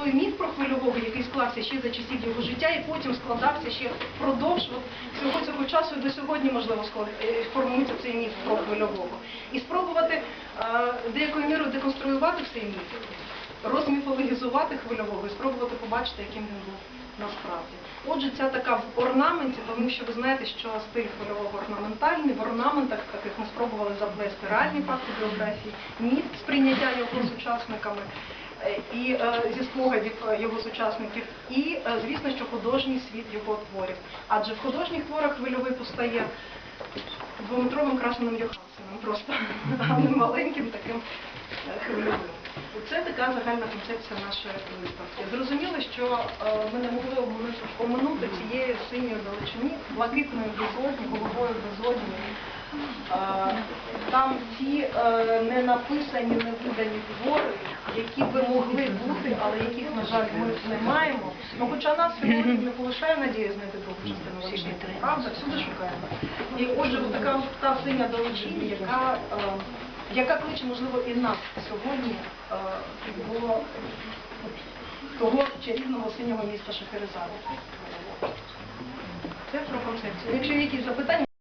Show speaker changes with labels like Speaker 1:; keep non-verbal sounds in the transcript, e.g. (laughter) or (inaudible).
Speaker 1: Той міф про хвильового, який склався ще за часів його життя, і потім складався ще впродовж от цього часу і до сьогодні, можливо, е, формується цей міф про хвильового. І спробувати е, деякою мірою деконструювати цей міф, розміфологізувати хвильового і спробувати побачити, яким він був насправді. Отже, ця така в орнаменті, тому що ви знаєте, що стиль хвильового орнаментальний, в орнаментах таких ми спробували заплести реальні факти біографії, міф сприйняття його сучасниками і е, зі спогадів е, його сучасників, і е, звісно, що художній світ його творів. Адже в художніх творах хвильовий постає двометровим красеним Йохансеном, просто (laughs) а маленьким таким е, хвильовим. Це така загальна концепція нашої виставки. Зрозуміло, що е, ми не могли оминути, цієї синьої далечині, блакитної безодні, голубої безодні. Там ті е, не написані, не видані твори, які би могли бути, але яких, на жаль, ми не маємо. Ну, хоча нас сьогодні не полишає надія знайти другу частину Величника, правда, всюди шукаємо. І отже, от така та синя далечині, яка, е, яка кличе, можливо, і нас сьогодні е, до того чарівного синього міста Шахерезаду. Це про концепцію. Якщо є якісь запитання,